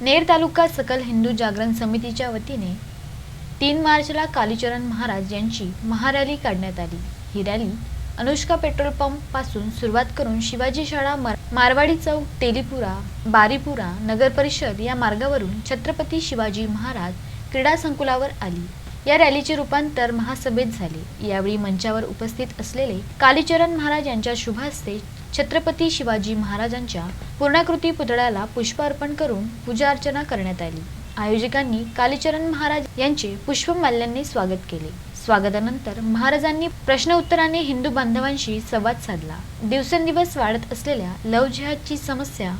नेर तालुका सकल हिंदू जागरण समितीच्या वतीने तीन मार्चला कालीचरण महाराज यांची महारॅली काढण्यात आली. ही रॅली अनुष्का पेट्रोल पंपपासून सुरुवात करून शिवाजी शाळा मारवाडी चौक तेलीपुरा बारीपुरा नगर परिषद या मार्गावरून छत्रपती शिवाजी महाराज क्रीडा संकुलावर आली. या रॅलीचे रूपांतर महासभेत झाले. यावेळी मंचावर उपस्थित असलेले कालीचरण महाराज यांच्या शुभ हस्ते छत्रपती शिवाजी महाराजांच्या पूर्णाकृती पुतळ्याला पुष्प अर्पण करून पूजा अर्चना करण्यात आली. आयोजकांनी कालीचरण महाराज यांचे पुष्पमाल्यांनी स्वागत केले. स्वागतानंतर महाराजांनी प्रश्न उत्तराने हिंदू बांधवांशी संवाद साधला. दिवसेंदिवस वाढत असलेल्या लव जिहादची समस्या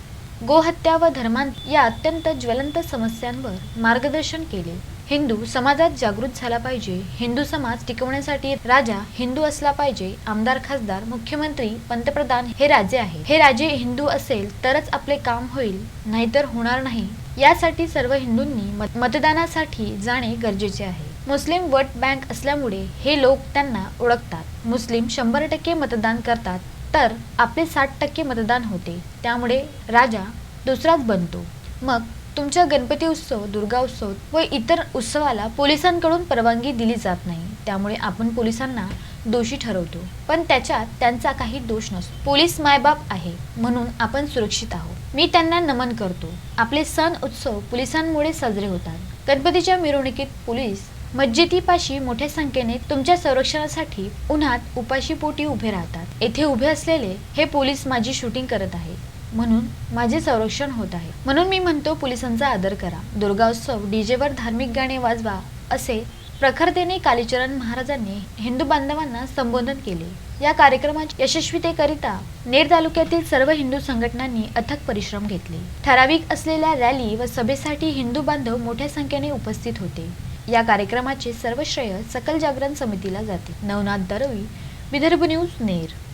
गोहत्या व धर्मांत या अत्यंत ज्वलंत समस्यांवर मार्गदर्शन केले. हिंदू समाजात जागृत झाला पाहिजे. हिंदू समाज टिकवण्यासाठी राजा हिंदू असला पाहिजे आमदार खासदार मुख्यमंत्री पंतप्रधान हे राजे आहे. हे राजे हिंदू असेल तरच आपले काम होईल नाहीतर होणार नाही. यासाठी सर्व हिंदूंनी मत- मतदानासाठी जाणे गरजेचे आहे. मुस्लिम वोट बँक असल्यामुळे हे लोक त्यांना ओळखतात. मुस्लिम शंभर टक्के मतदान करतात तर आपले साठ टक्के मतदान होते. त्यामुळे राजा दुसराच बनतो. मग तुमच्या गणपती उत्सव दुर्गा उत्सव व इतर उत्सवाला पोलिसांकडून परवानगी दिली जात नाही. त्यामुळे आपण पोलिसांना दोषी ठरवतो. पण त्याच्यात त्यांचा काही दोष नसतो. पोलीस मायबाप आहे म्हणून आपण सुरक्षित आहोत. मी त्यांना नमन करतो. आपले सण उत्सव पोलिसांमुळे साजरे होतात. गणपतीच्या मिरवणुकीत पोलीस मस्जिदीपाशी मोठ्या संख्येने तुमच्या संरक्षणासाठी उन्हात उपाशी पोटी उभे राहतात. येथे उभे असलेले हे पोलीस माझी शूटिंग करत आहे म्हणून माझे संरक्षण होत आहे. म्हणून मी म्हणतो पोलिसांचा आदर करा. दुर्गा उत्सव डीजेवर धार्मिक गाणे वाजवा असे प्रखरतेने कालीचरण महाराजांनी हिंदू बांधवांना संबोधन केले. या कार्यक्रमाच्या यशस्वीतेकरिता नेर तालुक्यातील सर्व हिंदू संघटनांनी अथक परिश्रम घेतले. ठराविक असलेल्या रॅली व सभेसाठी हिंदू बांधव मोठ्या संख्येने उपस्थित होते. या कार्यक्रमाचे सर्व श्रेय सकल जागरण समितीला जाते. नवनाथ दरवी विदर्भ न्यूज नेर.